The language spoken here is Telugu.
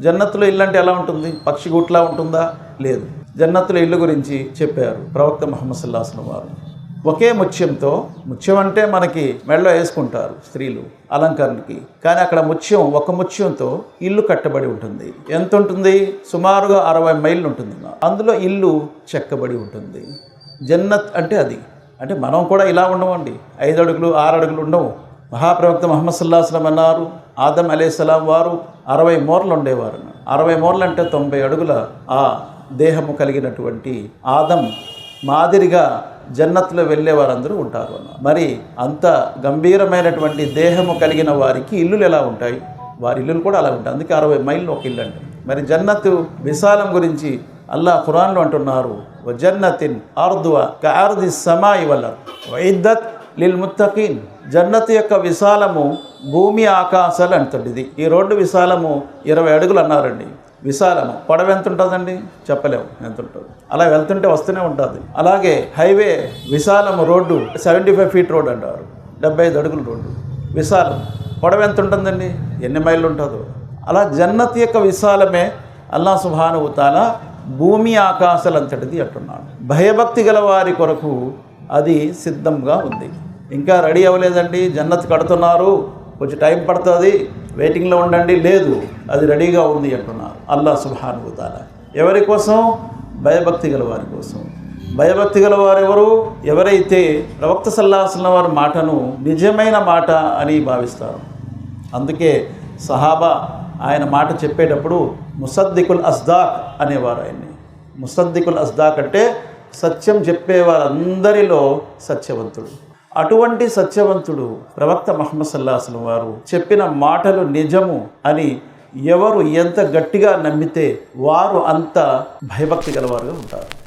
జన్నత్తులో ఇల్లు అంటే ఎలా ఉంటుంది? పక్షి గుట్లా ఉంటుందా? లేదు. జన్నత్తుల ఇల్లు గురించి చెప్పారు ప్రవక్త ముహమ్మద్ సుల్లాహస్లం వారు. ఒకే ముత్యంతో ముత్యం అంటే మనకి మెడలో వేసుకుంటారు స్త్రీలు అలంకరణకి. కానీ అక్కడ ముత్యం ఒక ముత్యంతో ఇల్లు కట్టబడి ఉంటుంది. ఎంత ఉంటుంది? సుమారుగా అరవై మైళ్ళు ఉంటుంది అందులో ఇల్లు చెక్కబడి ఉంటుంది. జన్నత్ అంటే అది. అంటే మనం కూడా ఇలా ఉండమండి. ఐదు అడుగులు ఆరు అడుగులు ఉండవు మహాప్రవక్త మహమ్మద్ సుల్లాహస్లం అన్నారు ఆదం అలీస్లాం వారు అరవై మూరలు ఉండేవారు. అరవై మూరలు అంటే తొంభై అడుగుల ఆ దేహము కలిగినటువంటి ఆదం మాదిరిగా జన్నత్లో వెళ్ళే వారందరూ ఉంటారు అన్న. మరి అంత గంభీరమైనటువంటి దేహము కలిగిన వారికి ఇల్లులు ఎలా ఉంటాయి? వారి ఇల్లులు కూడా అలా ఉంటాయి. అందుకే అరవై మైళ్ళు ఒక ఇల్లు అంటే. మరి జన్నత్ విశాలం గురించి అల్లాహ్ ఖురాన్లో అంటున్నారు జన్నతిన్ ఆర్దువ కార్ది సమాయి వల్ల వైద్దత్ లిల్ ముత్తకీన్ జన్నత్ యొక్క విశాలము భూమి ఆకాశాలు అంటుంది ఈ రోడ్డు విశాలము ఇరవై అడుగులు అన్నారండి. విశాలము. పడవ ఎంత ఉంటుందండి? చెప్పలేము. ఎంత ఉంటుంది? అలా వెళ్తుంటే వస్తూనే ఉంటుంది. అలాగే highway విశాలము road seventy five feet road అంటారు. డెబ్బై ఐదు అడుగుల రోడ్డు. విశాలం పొడవ ఎంత ఉంటుందండి? ఎన్ని మైళ్ళు ఉంటుందో. అలా జన్నత్ యొక్క విశాలమే అల్లా సుభానుభూతాల భూమి ఆకాశాలంతటిది అంటున్నాడు. భయభక్తి గల వారి కొరకు అది సిద్ధంగా ఉంది. ఇంకా రెడీ అవ్వలేదండి జన్నత్ కడుతున్నారు కొంచెం టైం పడుతుంది వెయిటింగ్లో ఉండండి లేదు అది రెడీగా ఉంది అంటున్నారు అల్లా సుభానుభూతాల ఎవరి కోసం? భయభక్తి గల వారి కోసం. భయభక్తి గల వారెవరు ఎవరైతే ప్రవక్త సల్లాహసిన వారి మాటను నిజమైన మాట అని భావిస్తారు. అందుకే సహాబా ఆయన మాట చెప్పేటప్పుడు ముసద్దికుల్ అస్దాక్ అనేవారు ఆయన్ని. ముసద్దికుల్ అస్దాక్ అంటే సత్యం చెప్పేవారందరిలో సత్యవంతుడు. అటువంటి సత్యవంతుడు ప్రవక్త మహమ్మద్ సల్లాహం వారు చెప్పిన మాటలు నిజము అని ఎవరు ఎంత గట్టిగా నమ్మితే వారు అంత భయభక్తి గలవారుగా ఉంటారు.